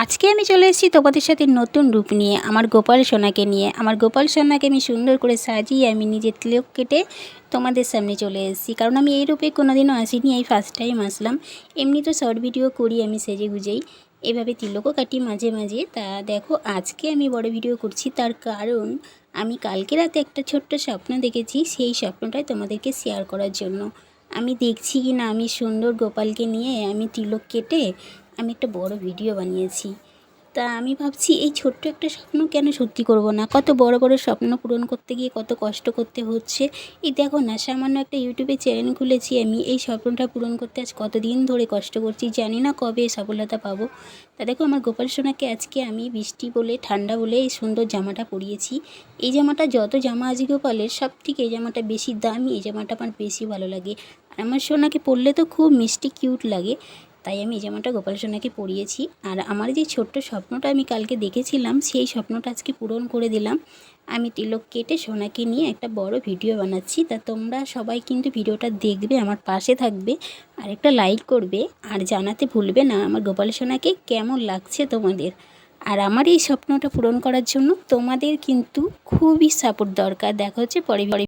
আজকে আমি চলে এসেছি তোমাদের সাথে নতুন রূপ নিয়ে, আমার গোপাল সোনাকে নিয়ে। আমার গোপাল সোনাকে আমি সুন্দর করে সাজিয়ে আমি নিজের তিলক কেটে তোমাদের সামনে চলে এসেছি। কারণ আমি এই রূপে কোনোদিনও আসিনি, এই ফার্স্ট টাইম আসলাম। এমনি তো শর্ট ভিডিও করি আমি সেজে গুজেই। এভাবে তিলকও কাটি মাঝে মাঝে। তা দেখো, আজকে আমি বড় ভিডিও করছি। তার কারণ, আমি কালকে রাতে একটা ছোট্ট স্বপ্ন দেখেছি। সেই স্বপ্নটাই তোমাদেরকে শেয়ার করার জন্য। আমি দেখছি কি না, আমি সুন্দর গোপালকে নিয়ে আমি তিলক কেটে আমি একটা বড় ভিডিও বানিয়েছি। তা আমি ভাবছি, এই ছোট্ট একটা স্বপ্ন কেন সত্যি করব না? কত বড় বড় স্বপ্ন পূরণ করতে গিয়ে কত কষ্ট করতে হচ্ছে? এই দেখো না, সামান্য একটা ইউটিউবে চ্যানেল খুলেছি আমি, এই স্বপ্নটা পূরণ করতে আজ কতদিন ধরে কষ্ট করছি জানি না কবে সফলতা পাবো। তা দেখো আমার গোপাল সোনাকে আজকে আমি বৃষ্টি বলে, ঠান্ডা বলে এই সুন্দর জামাটা পরিয়েছি। এই জামাটা যত জামা আছে গোপালের, সব থেকে এই জামাটা বেশি দামি, এই জামাটা আমার বেশি ভালো লাগে। আমার সোনাকে পরলে তো খুব মিষ্টি কিউট লাগে, তাই আমি এই জামাটা গোপাল সোনাকে পরিয়েছি। আর আমার যে ছোট্ট স্বপ্নটা আমি কালকে দেখেছিলাম, সেই স্বপ্নটা আজকে পূরণ করে দিলাম। আমি তিলক কেটে সোনাকে নিয়ে একটা বড় ভিডিও বানাচ্ছি, তা তোমরা সবাই কিন্তু ভিডিওটা দেখবে, আমার পাশে থাকবে, আর একটা লাইক করবে, আর জানাতে ভুলবে না আমার গোপাল সোনাকে কেমন লাগছে তোমাদের। আর আমার এই স্বপ্নটা পূরণ করার জন্য তোমাদের কিন্তু খুবই সাপোর্ট দরকার। দেখা হচ্ছে পরে পরে